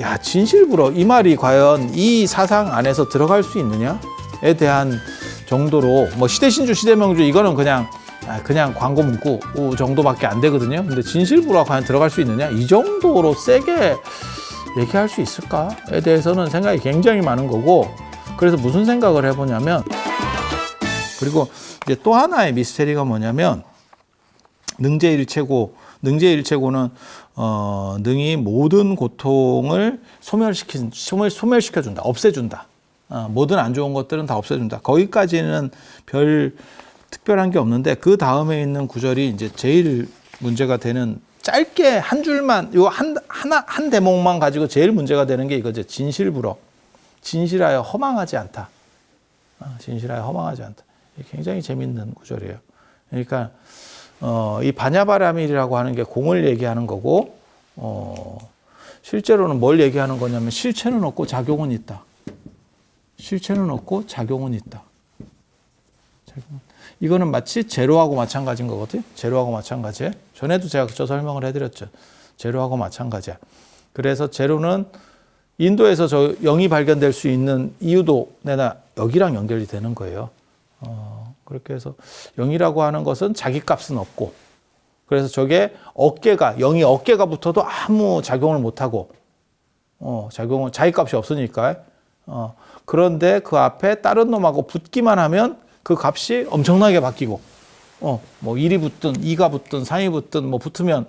야 진실불어 이 말이 과연 이 사상 안에서 들어갈 수 있느냐에 대한 정도로 뭐 시대신주 시대명주 이거는 그냥 아, 그냥 광고 문구 정도밖에 안 되거든요. 근데 진실불어 과연 들어갈 수 있느냐 이 정도로 세게 얘기할 수 있을까에 대해서는 생각이 굉장히 많은 거고 그래서 무슨 생각을 해보냐면 그리고 이제 또 하나의 미스테리가 뭐냐면 능제일체고 능제일체고는 어, 능이 모든 고통을 소멸시킨 소멸 소멸시켜 준다 없애준다. 어, 모든 안 좋은 것들은 다 없애준다. 거기까지는 별 특별한 게 없는데 그 다음에 있는 구절이 이제 제일 문제가 되는 짧게 한 줄만 요 한 하나 한 대목만 가지고 제일 문제가 되는 게 이거죠. 진실불어 진실하여 허망하지 않다. 어, 진실하여 허망하지 않다. 굉장히 재밌는 구절이에요. 그러니까 어, 이 반야바라밀이라고 하는 게 공을 얘기하는 거고, 어, 실제로는 뭘 얘기하는 거냐면 실체는 없고 작용은 있다. 실체는 없고 작용은 있다. 이거는 마치 제로하고 마찬가지인 거거든요. 제로하고 마찬가지에. 전에도 제가 저 설명을 해드렸죠. 제로하고 마찬가지야. 그래서 제로는 인도에서 저 영이 발견될 수 있는 이유도 내가 여기랑 연결이 되는 거예요. 어, 그렇게 해서 영이라고 하는 것은 자기 값은 없고 그래서 저게 어깨가 영이 어깨가 붙어도 아무 작용을 못 하고 어, 작용은 자기 값이 없으니까 어, 그런데 그 앞에 다른 놈하고 붙기만 하면 그 값이 엄청나게 바뀌고 어, 뭐 1이 붙든 2가 붙든 3이 붙든 뭐 붙으면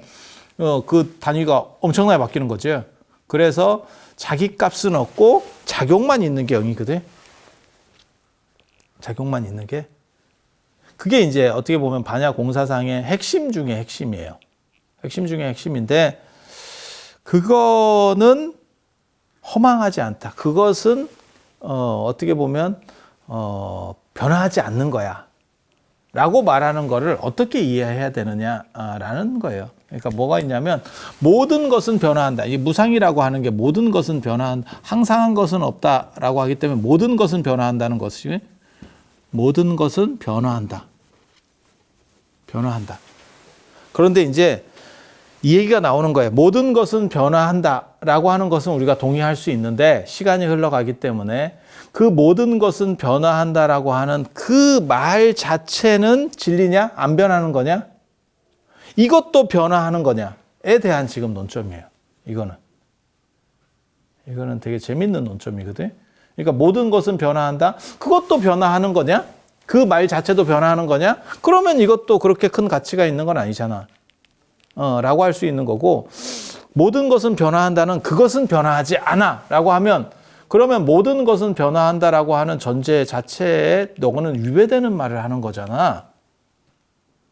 어, 그 단위가 엄청나게 바뀌는 거죠. 그래서 자기 값은 없고 작용만 있는 게 영이거든. 작용만 있는 게 그게 이제 어떻게 보면 반야 공사상의 핵심 중의 핵심이에요. 핵심 중의 핵심인데 그거는 허망하지 않다. 그것은 어, 어떻게 보면 어, 변화하지 않는 거야. 라고 말하는 거를 어떻게 이해해야 되느냐라는 거예요. 그러니까 뭐가 있냐면 모든 것은 변화한다. 이 무상이라고 하는 게 모든 것은 변화한 항상 한 것은 없다라고 하기 때문에 모든 것은 변화한다는 것이 모든 것은 변화한다. 변화한다. 그런데 이제 이 얘기가 나오는 거예요. 모든 것은 변화한다라고 하는 것은 우리가 동의할 수 있는데 시간이 흘러가기 때문에 그 모든 것은 변화한다라고 하는 그 말 자체는 진리냐? 안 변하는 거냐? 이것도 변화하는 거냐에 대한 지금 논점이에요. 이거는. 이거는 되게 재밌는 논점이거든. 그러니까 모든 것은 변화한다. 그것도 변화하는 거냐? 그 말 자체도 변화하는 거냐? 그러면 이것도 그렇게 큰 가치가 있는 건 아니잖아. 어, 라고 할 수 있는 거고, 모든 것은 변화한다는 그것은 변화하지 않아. 라고 하면, 그러면 모든 것은 변화한다라고 하는 전제 자체에 너는 위배되는 말을 하는 거잖아.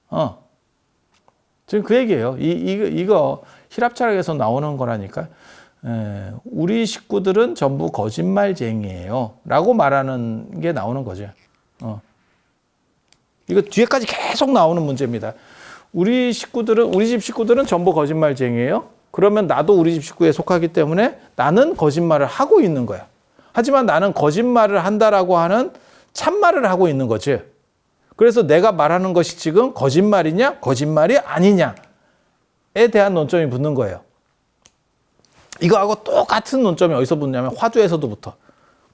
어. 지금 그 얘기예요. 이, 이거, 이거 히랍철학에서 나오는 거라니까. 에, 우리 식구들은 전부 거짓말쟁이에요. 라고 말하는 게 나오는 거죠. 어. 이거 뒤에까지 계속 나오는 문제입니다. 우리 식구들은, 우리 집 식구들은 전부 거짓말쟁이에요. 그러면 나도 우리 집 식구에 속하기 때문에 나는 거짓말을 하고 있는 거야. 하지만 나는 거짓말을 한다라고 하는 참말을 하고 있는 거지. 그래서 내가 말하는 것이 지금 거짓말이냐, 거짓말이 아니냐에 대한 논점이 붙는 거예요. 이거하고 똑같은 논점이 어디서 붙냐면 화두에서도 붙어.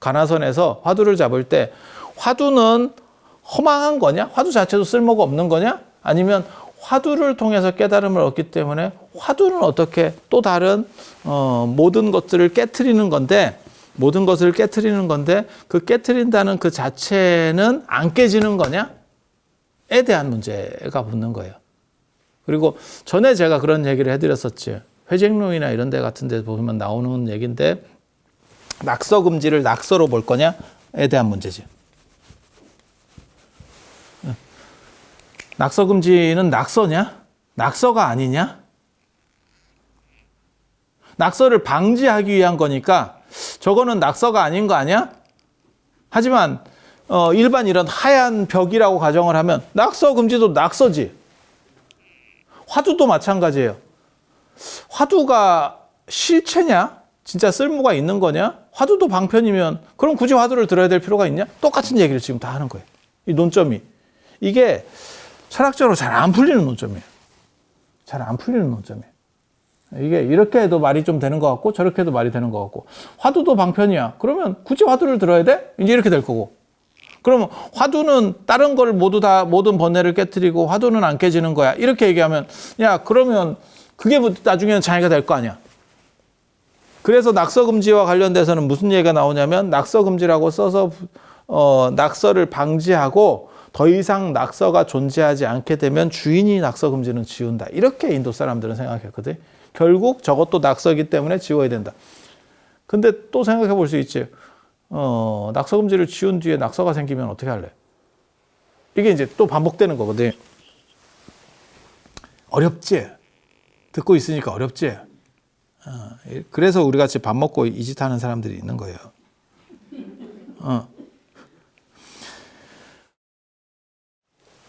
가나선에서 화두를 잡을 때 화두는 허망한 거냐? 화두 자체도 쓸모가 없는 거냐? 아니면 화두를 통해서 깨달음을 얻기 때문에 화두는 어떻게 또 다른 어, 모든 것들을 깨트리는 건데 모든 것을 깨트리는 건데 그 깨트린다는 그 자체는 안 깨지는 거냐? 에 대한 문제가 붙는 거예요. 그리고 전에 제가 그런 얘기를 해드렸었지. 회쟁론이나 이런 데 같은 데 보면 나오는 얘기인데 낙서 금지를 낙서로 볼 거냐에 대한 문제지. 낙서 금지는 낙서냐? 낙서가 아니냐? 낙서를 방지하기 위한 거니까 저거는 낙서가 아닌 거 아니야? 하지만 어, 일반 이런 하얀 벽이라고 가정을 하면 낙서 금지도 낙서지. 화두도 마찬가지예요. 화두가 실체냐? 진짜 쓸모가 있는 거냐? 화두도 방편이면 그럼 굳이 화두를 들어야 될 필요가 있냐? 똑같은 얘기를 지금 다 하는 거예요. 이 논점이. 이게 철학적으로 잘 안 풀리는 논점이에요. 잘 안 풀리는 논점이에요. 이게 이렇게 해도 말이 좀 되는 것 같고 저렇게 해도 말이 되는 것 같고 화두도 방편이야. 그러면 굳이 화두를 들어야 돼? 이제 이렇게 될 거고. 그러면 화두는 다른 걸 모두 다 모든 번뇌를 깨뜨리고 화두는 안 깨지는 거야. 이렇게 얘기하면 야 그러면 그게 뭐 나중에는 장애가 될 거 아니야. 그래서 낙서 금지와 관련돼서는 무슨 얘기가 나오냐면 낙서 금지라고 써서 어, 낙서를 방지하고 더 이상 낙서가 존재하지 않게 되면 주인이 낙서 금지는 지운다. 이렇게 인도 사람들은 생각했거든. 결국 저것도 낙서기 때문에 지워야 된다. 근데 또 생각해 볼 수 있지. 어, 낙서 금지를 지운 뒤에 낙서가 생기면 어떻게 할래? 이게 이제 또 반복되는 거거든. 어렵지? 듣고 있으니까 어렵지? 어, 그래서 우리 같이 밥 먹고 이 짓 하는 사람들이 있는 거예요. 어.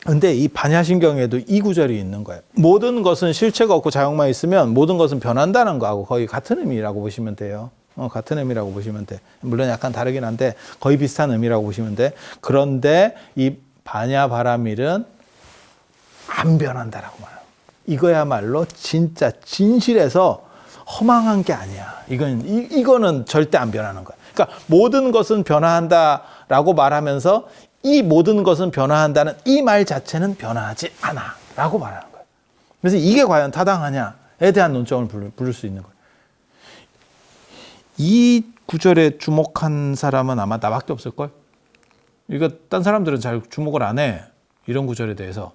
근데 이 반야신경에도 이 구절이 있는 거예요. 모든 것은 실체가 없고 자용만 있으면 모든 것은 변한다는 거하고 거의 같은 의미라고 보시면 돼요. 어, 같은 의미라고 보시면 돼. 물론 약간 다르긴 한데 거의 비슷한 의미라고 보시면 돼. 그런데 이 반야 바라밀은 안 변한다라고 말해요. 이거야말로 진짜 진실에서 허망한 게 아니야. 이건 이, 이거는 절대 안 변하는 거야. 그러니까 모든 것은 변화한다라고 말하면서 이 모든 것은 변화한다는 이 말 자체는 변화하지 않아 라고 말하는 거예요. 그래서 이게 과연 타당하냐에 대한 논점을 부를, 부를 수 있는 거예요. 이 구절에 주목한 사람은 아마 나밖에 없을 걸. 이거 딴 사람들은 잘 주목을 안 해. 이런 구절에 대해서.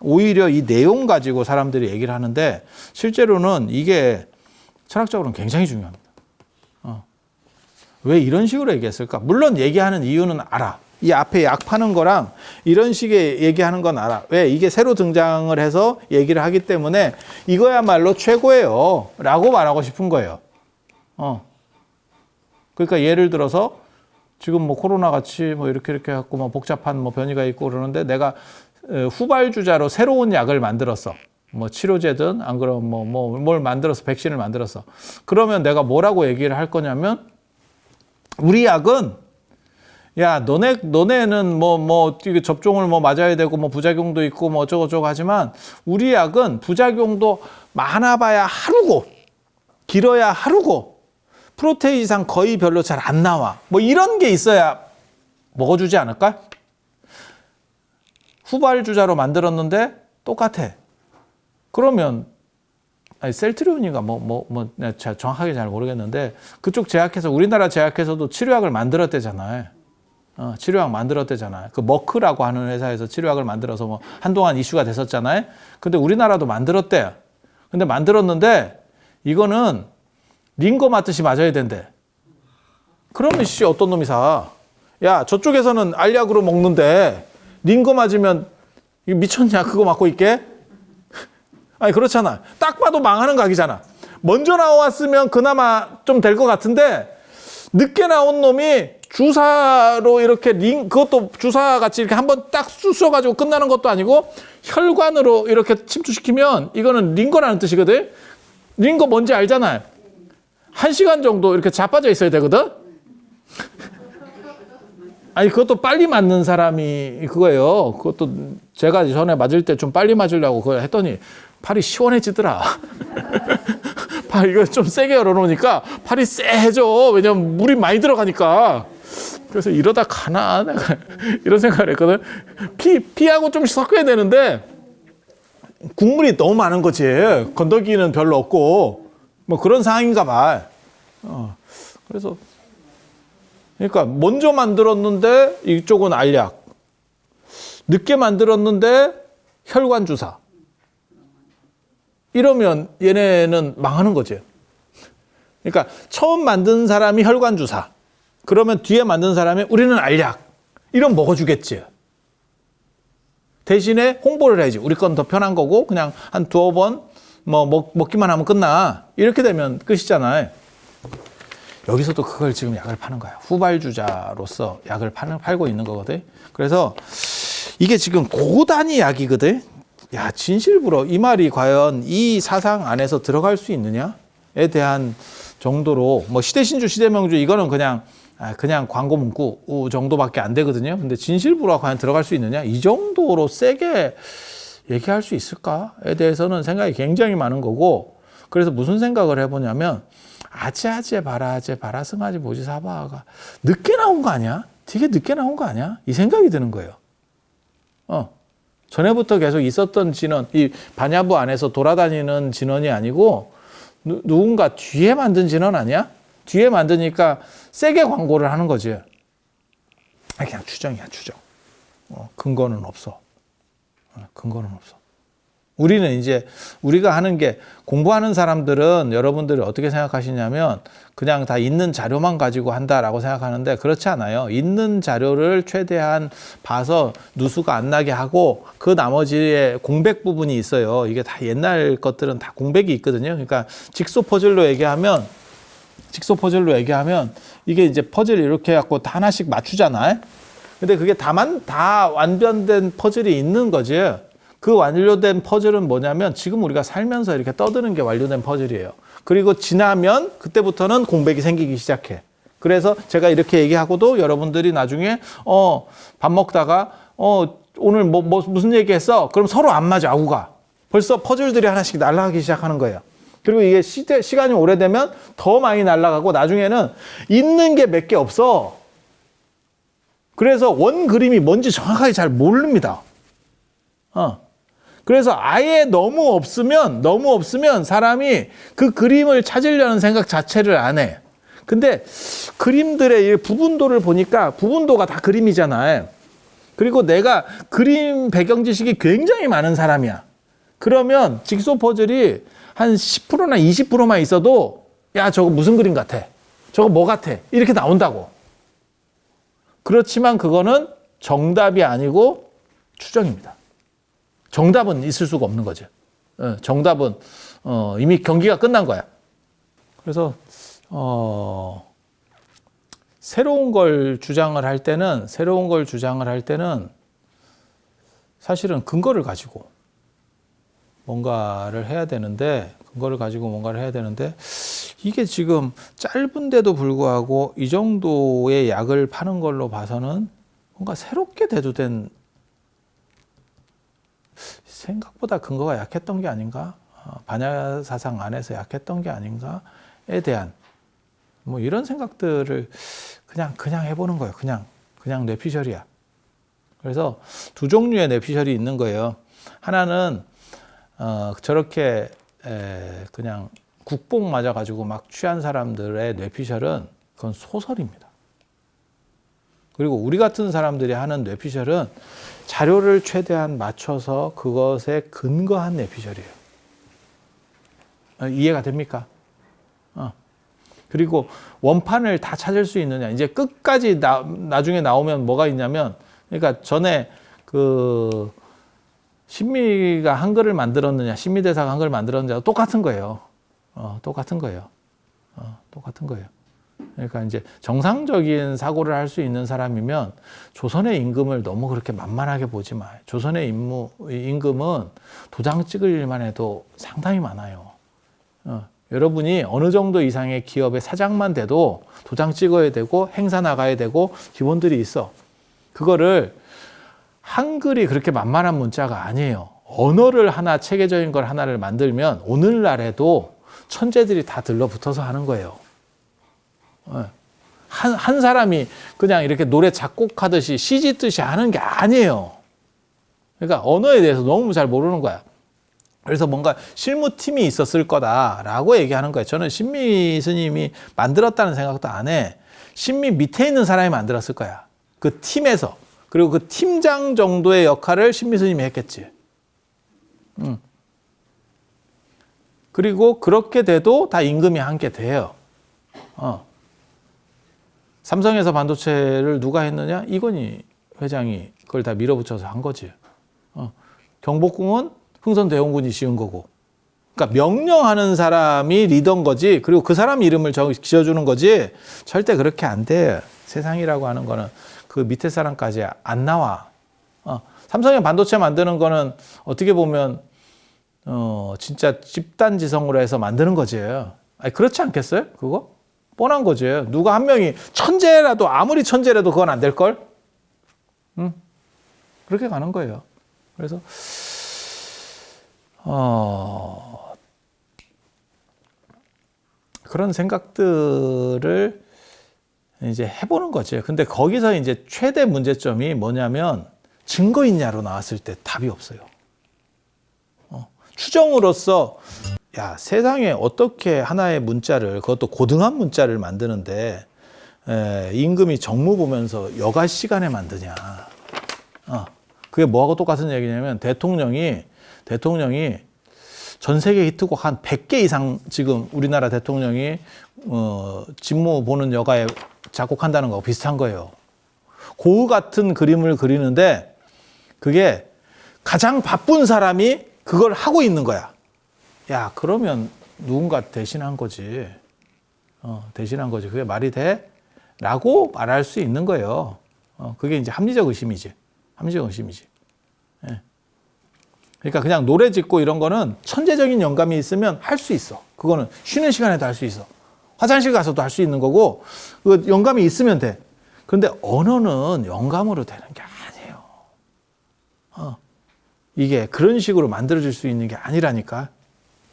오히려 이 내용 가지고 사람들이 얘기를 하는데 실제로는 이게 철학적으로는 굉장히 중요합니다. 어. 왜 이런 식으로 얘기했을까? 물론 얘기하는 이유는 알아. 이 앞에 약 파는 거랑 이런 식의 얘기하는 건 알아. 왜? 이게 새로 등장을 해서 얘기를 하기 때문에 이거야말로 최고예요. 라고 말하고 싶은 거예요. 어. 그러니까 예를 들어서 지금 뭐 코로나 같이 뭐 이렇게 이렇게 갖고 뭐 복잡한 뭐 변이가 있고 그러는데 내가 후발주자로 새로운 약을 만들었어. 뭐 치료제든 안 그러면 뭐뭐뭘 만들어서 백신을 만들었어. 그러면 내가 뭐라고 얘기를 할 거냐면 우리 약은 야 너네 너네는 뭐뭐 뭐, 접종을 뭐 맞아야 되고 뭐 부작용도 있고 뭐 어쩌고 저쩌고 하지만 우리 약은 부작용도 많아봐야 하루고 길어야 하루고 프로테인 이상 거의 별로 잘 안 나와. 뭐 이런 게 있어야 먹어주지 않을까? 후발 주자로 만들었는데 똑같아. 그러면 아니 셀트리온이가 뭐 뭐뭐 내가 정확하게 잘 모르겠는데 그쪽 제약회사 우리나라 제약회사도 치료약을 만들었대잖아요. 어, 치료약 만들었대잖아요. 그 머크라고 하는 회사에서 치료약을 만들어서 뭐 한동안 이슈가 됐었잖아요. 근데 우리나라도 만들었대요. 근데 만들었는데 이거는 링거 맞듯이 맞아야 된대. 그러면 씨 어떤 놈이 사? 야 저쪽에서는 알약으로 먹는데 링거 맞으면 미쳤냐 그거 맞고 있게? 아니 그렇잖아. 딱 봐도 망하는 각이잖아. 먼저 나왔으면 그나마 좀 될 것 같은데 늦게 나온 놈이 주사로 이렇게 링 그것도 주사 같이 이렇게 한번 딱 쑤셔 가지고 끝나는 것도 아니고 혈관으로 이렇게 침투시키면 이거는 링거라는 뜻이거든. 링거 뭔지 알잖아요. 한 시간 정도 이렇게 자빠져 있어야 되거든. 아니 그것도 빨리 맞는 사람이 그거예요. 그것도 제가 전에 맞을 때 좀 빨리 맞으려고 그걸 했더니 팔이 시원해지더라. 팔 이거 좀 세게 열어놓으니까 팔이 쎄해져. 왜냐면 물이 많이 들어가니까. 그래서 이러다 가나 내가 이런 생각을 했거든. 피 피하고 좀 섞어야 되는데 국물이 너무 많은 거지. 건더기는 별로 없고 뭐 그런 상황인가 봐. 어. 그래서 그러니까 먼저 만들었는데 이쪽은 알약. 늦게 만들었는데 혈관 주사. 이러면 얘네는 망하는 거지. 그러니까 처음 만든 사람이 혈관 주사. 그러면 뒤에 만든 사람이 우리는 알약. 이런 먹어주겠지. 대신에 홍보를 해야지. 우리 건 더 편한 거고 그냥 한 두어 번뭐 먹기만 하면 끝나. 이렇게 되면 끝이잖아요. 여기서도 그걸 지금 약을 파는 거야. 후발주자로서 약을 파는, 팔고 있는 거거든. 그래서 이게 지금 고단위 약이거든. 야, 진실부러 이 말이 과연 이 사상 안에서 들어갈 수 있느냐에 대한 정도로 뭐 시대신주, 시대명주 이거는 그냥 아, 그냥 광고 문구 정도밖에 안 되거든요. 근데 진실부로 과연 들어갈 수 있느냐? 이 정도로 세게 얘기할 수 있을까에 대해서는 생각이 굉장히 많은 거고 그래서 무슨 생각을 해보냐면 아지아지에 바라제 바라승아지 모지사바가 늦게 나온 거 아니야? 되게 늦게 나온 거 아니야? 이 생각이 드는 거예요. 어. 전에부터 계속 있었던 진원, 이 반야부 안에서 돌아다니는 진원이 아니고 누, 누군가 뒤에 만든 진원 아니야? 뒤에 만드니까 세게 광고를 하는 거지. 아, 그냥 추정이야, 추정. 어, 근거는 없어. 어, 근거는 없어. 우리는 이제 우리가 하는 게 공부하는 사람들은 여러분들이 어떻게 생각하시냐면 그냥 다 있는 자료만 가지고 한다라고 생각하는데 그렇지 않아요. 있는 자료를 최대한 봐서 누수가 안 나게 하고 그 나머지에 공백 부분이 있어요. 이게 다 옛날 것들은 다 공백이 있거든요. 그러니까 직소 퍼즐로 얘기하면 직소 퍼즐로 얘기하면 이게 이제 퍼즐 이렇게 갖고 다 하나씩 맞추잖아요. 근데 그게 다만 다 완전된 퍼즐이 있는 거지. 그 완료된 퍼즐은 뭐냐면 지금 우리가 살면서 이렇게 떠드는 게 완료된 퍼즐이에요. 그리고 지나면 그때부터는 공백이 생기기 시작해. 그래서 제가 이렇게 얘기하고도 여러분들이 나중에 어 밥 먹다가 어 오늘 뭐, 뭐 무슨 얘기했어? 그럼 서로 안 맞아 아우가. 벌써 퍼즐들이 하나씩 날아가기 시작하는 거예요. 그리고 이게 시대, 시간이 오래되면 더 많이 날아가고 나중에는 있는 게 몇 개 없어. 그래서 원 그림이 뭔지 정확하게 잘 모릅니다. 어. 그래서 아예 너무 없으면, 너무 없으면 사람이 그 그림을 찾으려는 생각 자체를 안 해. 근데 그림들의 이 부분도를 보니까 부분도가 다 그림이잖아요. 그리고 내가 그림 배경 지식이 굉장히 많은 사람이야. 그러면 직소 퍼즐이 한 10%나 20%만 있어도 야, 저거 무슨 그림 같아? 저거 뭐 같아? 이렇게 나온다고. 그렇지만 그거는 정답이 아니고 추정입니다. 정답은 있을 수가 없는 거죠. 어, 정답은 어, 이미 경기가 끝난 거야. 그래서 어, 새로운 걸 주장을 할 때는 새로운 걸 주장을 할 때는 사실은 근거를 가지고 뭔가를 해야 되는데 근거를 가지고 뭔가를 해야 되는데 이게 지금 짧은데도 불구하고 이 정도의 약을 파는 걸로 봐서는 뭔가 새롭게 대두된 생각보다 근거가 약했던 게 아닌가 어, 반야 사상 안에서 약했던 게 아닌가에 대한 뭐 이런 생각들을 그냥 그냥 해보는 거예요. 그냥 그냥 뇌피셜이야. 그래서 두 종류의 뇌피셜이 있는 거예요. 하나는 어, 저렇게 에, 그냥 국뽕 맞아 가지고 막 취한 사람들의 뇌피셜은 그건 소설입니다. 그리고 우리 같은 사람들이 하는 뇌피셜은 자료를 최대한 맞춰서 그것에 근거한 뇌피셜이에요. 어, 이해가 됩니까? 어. 그리고 원판을 다 찾을 수 있느냐. 이제 끝까지 나, 나중에 나오면 뭐가 있냐면, 그러니까 전에 그 신미가 한글을 만들었느냐, 신미 대사가 한글을 만들었느냐 똑같은 거예요. 어, 똑같은 거예요. 어, 똑같은 거예요. 그러니까 이제 정상적인 사고를 할 수 있는 사람이면 조선의 임금을 너무 그렇게 만만하게 보지 마. 조선의 임무, 임금은 도장 찍을 일만 해도 상당히 많아요. 어, 여러분이 어느 정도 이상의 기업의 사장만 돼도 도장 찍어야 되고 행사 나가야 되고 기본들이 있어. 그거를 한글이 그렇게 만만한 문자가 아니에요. 언어를 하나 체계적인 걸 하나를 만들면 오늘날에도 천재들이 다 들러붙어서 하는 거예요. 예. 한, 한 사람이 그냥 이렇게 노래 작곡하듯이 시 짓듯이 하는 게 아니에요. 그러니까 언어에 대해서 너무 잘 모르는 거야. 그래서 뭔가 실무팀이 있었을 거다라고 얘기하는 거예요. 저는 신미 스님이 만들었다는 생각도 안 해. 신미 밑에 있는 사람이 만들었을 거야. 그 팀에서. 그리고 그 팀장 정도의 역할을 신미 스님이 했겠지. 음. 그리고 그렇게 돼도 다 임금이 함께 돼요. 어. 삼성에서 반도체를 누가 했느냐? 이건희 회장이 그걸 다 밀어붙여서 한 거지. 어. 경복궁은 흥선 대원군이 지은 거고. 그러니까 명령하는 사람이 리더인 거지. 그리고 그 사람 이름을 지어주는 거지. 절대 그렇게 안 돼. 세상이라고 하는 거는 그 밑에 사람까지 안 나와. 어. 삼성의 반도체 만드는 거는 어떻게 보면 어, 진짜 집단 지성으로 해서 만드는 거지. 아니, 그렇지 않겠어요? 그거? 뻔한 거지. 누가 한 명이 천재라도, 아무리 천재라도 그건 안 될 걸? 응? 그렇게 가는 거예요. 그래서, 어, 그런 생각들을 이제 해보는 거죠. 근데 거기서 이제 최대 문제점이 뭐냐면 증거 있냐로 나왔을 때 답이 없어요. 어, 추정으로서 야 세상에 어떻게 하나의 문자를 그것도 고등한 문자를 만드는데 에, 임금이 정무 보면서 여가 시간에 만드냐. 어, 그게 뭐하고 똑같은 얘기냐면 대통령이 대통령이 전 세계 히트곡 한 100개 이상 지금 우리나라 대통령이 어, 직무 보는 여가에 작곡한다는 거하고 비슷한 거예요. 고우 같은 그림을 그리는데 그게 가장 바쁜 사람이 그걸 하고 있는 거야. 야, 그러면 누군가 대신한 거지. 어, 대신한 거지. 그게 말이 돼? 라고 말할 수 있는 거예요. 어, 그게 이제 합리적 의심이지. 합리적 의심이지. 예. 그러니까 그냥 노래 짓고 이런 거는 천재적인 영감이 있으면 할 수 있어. 그거는 쉬는 시간에도 할 수 있어. 화장실 가서도 할 수 있는 거고, 그 영감이 있으면 돼. 그런데 언어는 영감으로 되는 게 아니에요. 어. 이게 그런 식으로 만들어질 수 있는 게 아니라니까.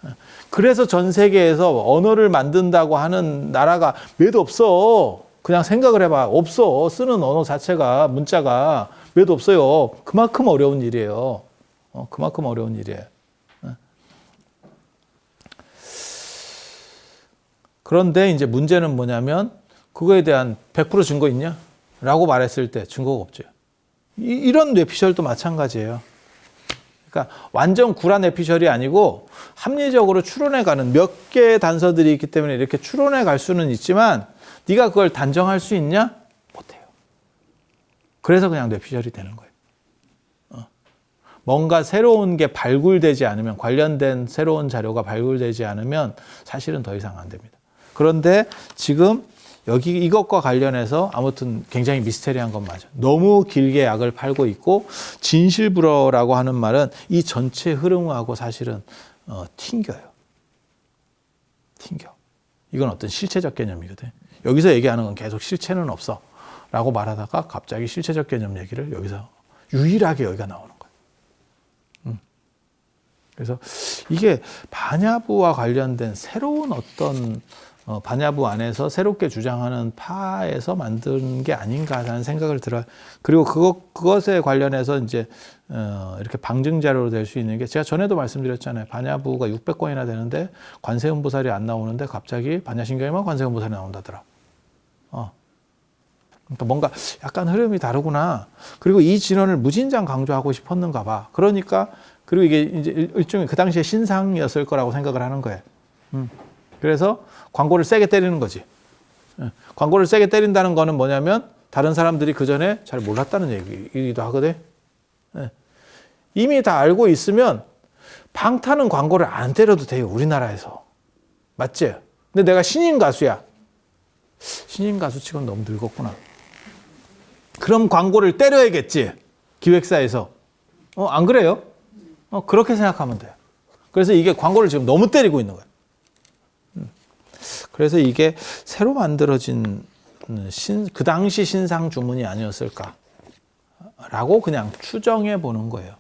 어. 그래서 전 세계에서 언어를 만든다고 하는 나라가 몇 없어. 그냥 생각을 해봐. 없어. 쓰는 언어 자체가, 문자가 몇 없어요. 그만큼 어려운 일이에요. 어, 그만큼 어려운 일이에요. 어. 그런데 이제 문제는 뭐냐면 그거에 대한 100% 증거 있냐? 라고 말했을 때 증거가 없죠. 이, 런 뇌피셜도 마찬가지예요. 그러니까 완전 구라 뇌피셜이 아니고 합리적으로 추론해 가는 몇 개의 단서들이 있기 때문에 이렇게 추론해 갈 수는 있지만 네가 그걸 단정할 수 있냐? 못해요. 그래서 그냥 뇌피셜이 되는 거예요. 어. 뭔가 새로운 게 발굴되지 않으면 관련된 새로운 자료가 발굴되지 않으면 사실은 더 이상 안 됩니다. 그런데 지금 여기 이것과 관련해서 아무튼 굉장히 미스테리한 건 맞아. 너무 길게 약을 팔고 있고 진실불어라고 하는 말은 이 전체 흐름하고 사실은 어, 튕겨요. 튕겨. 이건 어떤 실체적 개념이거든. 여기서 얘기하는 건 계속 실체는 없어. 라고 말하다가 갑자기 실체적 개념 얘기를 여기서 유일하게 여기가 나오는 거예요. 음. 그래서 이게 반야부와 관련된 새로운 어떤 어, 반야부 안에서 새롭게 주장하는 파에서 만든 게 아닌가라는 생각을 들어요. 그리고 그것, 그것에 관련해서 이제, 어, 이렇게 방증 자료로 될 수 있는 게 제가 전에도 말씀드렸잖아요. 반야부가 600권이나 되는데 관세음 보살이 안 나오는데 갑자기 반야신경에만 관세음 보살이 나온다더라. 어. 그러니까 뭔가 약간 흐름이 다르구나. 그리고 이 진원을 무진장 강조하고 싶었는가 봐. 그러니까, 그리고 이게 이제 일종의 그 당시에 신상이었을 거라고 생각을 하는 거예요. 음. 그래서 광고를 세게 때리는 거지. 예. 광고를 세게 때린다는 거는 뭐냐면 다른 사람들이 그 전에 잘 몰랐다는 얘기이기도 하거든. 예. 이미 다 알고 있으면 방타는 광고를 안 때려도 돼요. 우리나라에서. 맞지? 근데 내가 신인 가수야. 신인 가수 치곤 너무 늙었구나. 그럼 광고를 때려야겠지. 기획사에서. 어, 안 그래요? 어, 그렇게 생각하면 돼요. 그래서 이게 광고를 지금 너무 때리고 있는 거예요. 그래서 이게 새로 만들어진 신, 그 당시 신상 주문이 아니었을까라고 그냥 추정해 보는 거예요.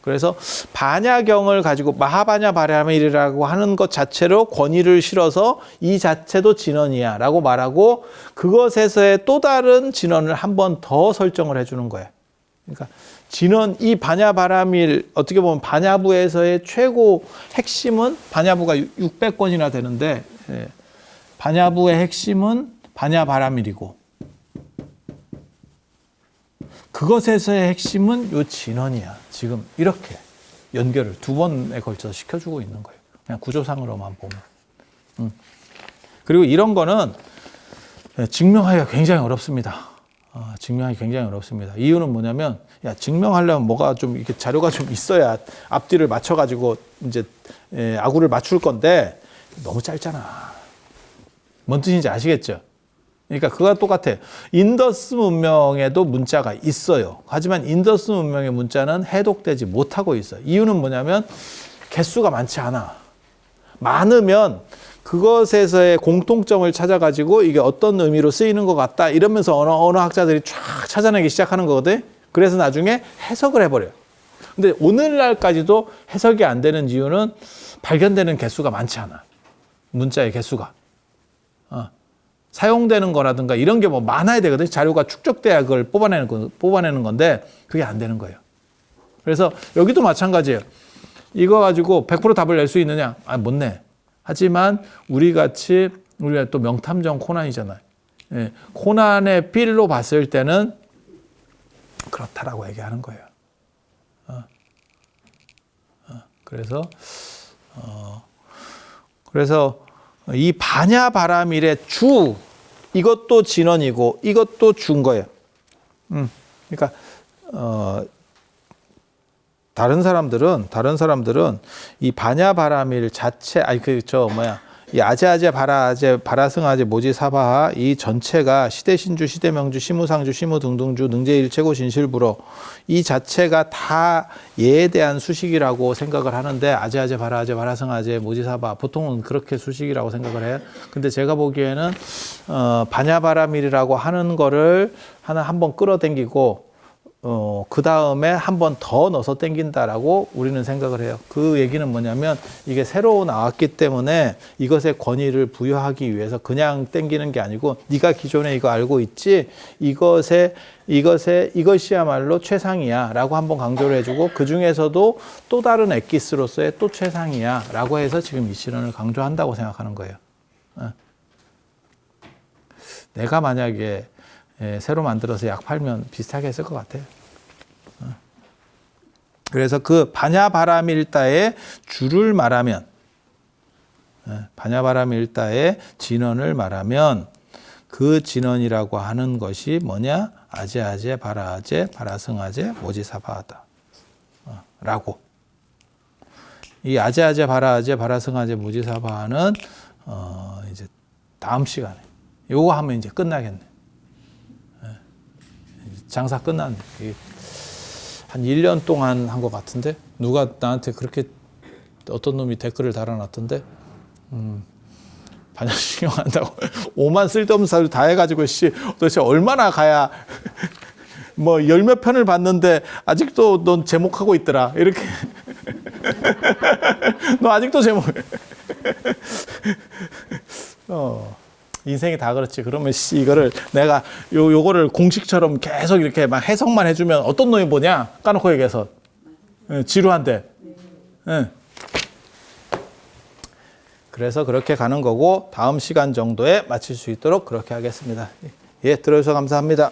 그래서 반야경을 가지고 마하반야 바라밀이라고 하는 것 자체로 권위를 실어서 이 자체도 진원이야라고 말하고 그것에서의 또 다른 진원을 한 번 더 설정을 해주는 거예요. 그러니까 진원 이 반야 바라밀 어떻게 보면 반야부에서의 최고 핵심은 반야부가 600권이나 되는데 예, 반야부의 핵심은 반야바라밀이고 그것에서의 핵심은 요 진원이야. 지금 이렇게 연결을 두 번에 걸쳐서 시켜주고 있는 거예요. 그냥 구조상으로만 보면. 음. 그리고 이런 거는 증명하기가 굉장히 어렵습니다. 어, 증명하기 굉장히 어렵습니다. 이유는 뭐냐면, 야, 증명하려면 뭐가 좀, 이렇게 자료가 좀 있어야 앞뒤를 맞춰가지고 이제, 에, 아구를 맞출 건데, 너무 짧잖아. 뭔 뜻인지 아시겠죠? 그러니까 그거 똑같아. 인더스 문명에도 문자가 있어요. 하지만 인더스 문명의 문자는 해독되지 못하고 있어요. 이유는 뭐냐면 개수가 많지 않아. 많으면 그것에서의 공통점을 찾아가지고 이게 어떤 의미로 쓰이는 것 같다 이러면서 언어, 언어학자들이 쫙 찾아내기 시작하는 거거든. 그래서 나중에 해석을 해버려요. 근데 오늘날까지도 해석이 안 되는 이유는 발견되는 개수가 많지 않아. 문자의 개수가. 사용되는 거라든가 이런 게 뭐 많아야 되거든요. 자료가 축적돼야 그걸 뽑아내는, 거, 뽑아내는 건데 그게 안 되는 거예요. 그래서 여기도 마찬가지예요. 이거 가지고 100% 답을 낼 수 있느냐? 아, 못 내. 하지만 우리 같이 우리가 또 명탐정 코난이잖아요. 예, 코난의 필로 봤을 때는 그렇다라고 얘기하는 거예요. 어. 어, 그래서 어, 그래서 이 반야 바라밀의 주 이것도 진원이고 이것도 준 거예요. 음, 그러니까 어, 다른 사람들은 다른 사람들은 이 반야 바라밀 자체 아니 그저 뭐야 이 아제아제 바라아제 바라승아제 모지사바하 이 전체가 시대신주 시대명주 시무상주 시무등등주 능제일체고 진실불어 이 자체가 다 예에 대한 수식이라고 생각을 하는데 아제아제 바라아제 바라승아제 모지사바 보통은 그렇게 수식이라고 생각을 해요. 근데 제가 보기에는 어 반야바라밀이라고 하는 거를 하나 한번 끌어당기고 어, 그 다음에 한 번 더 넣어서 땡긴다라고 우리는 생각을 해요. 그 얘기는 뭐냐면 이게 새로 나왔기 때문에 이것의 권위를 부여하기 위해서 그냥 땡기는 게 아니고 네가 기존에 이거 알고 있지 이것에 이것에 이것이야말로 최상이야라고 한번 강조를 해주고 그 중에서도 또 다른 엑기스로서의 또 최상이야라고 해서 지금 이 실현을 강조한다고 생각하는 거예요. 어. 내가 만약에 예, 새로 만들어서 약 팔면 비슷하게 했을 것 같아요. 어. 그래서 그 반야바라밀다의 주를 말하면 예, 반야바라밀다의 진원을 말하면 그 진원이라고 하는 것이 뭐냐? 아제아제 바라아제 바라승아제 모지사바하다. 어, 라고. 이 아제아제 바라아제 바라승아제 모지사바하는 어 이제 다음 시간에 요거 하면 이제 끝나겠네. 장사. 이게 한 1년 동안 한 것 같은데 누가 나한테 그렇게 어떤 놈이 댓글을 달아놨던데 음, 반야신경 한다고 오만 쓸데없는 사를 다 해가지고 씨 도대체 얼마나 가야 뭐 열 몇 편을 봤는데 아직도 넌 제목하고 있더라 이렇게 너 아직도 제목 어. 인생이 다 그렇지. 그러면 씨 이거를 내가 요 요거를 공식처럼 계속 이렇게 막 해석만 해주면 어떤 놈이 보냐? 까놓고 얘기해서 예, 지루한데. 예. 그래서 그렇게 가는 거고 다음 시간 정도에 마칠 수 있도록 그렇게 하겠습니다. 예, 들어주셔서 감사합니다.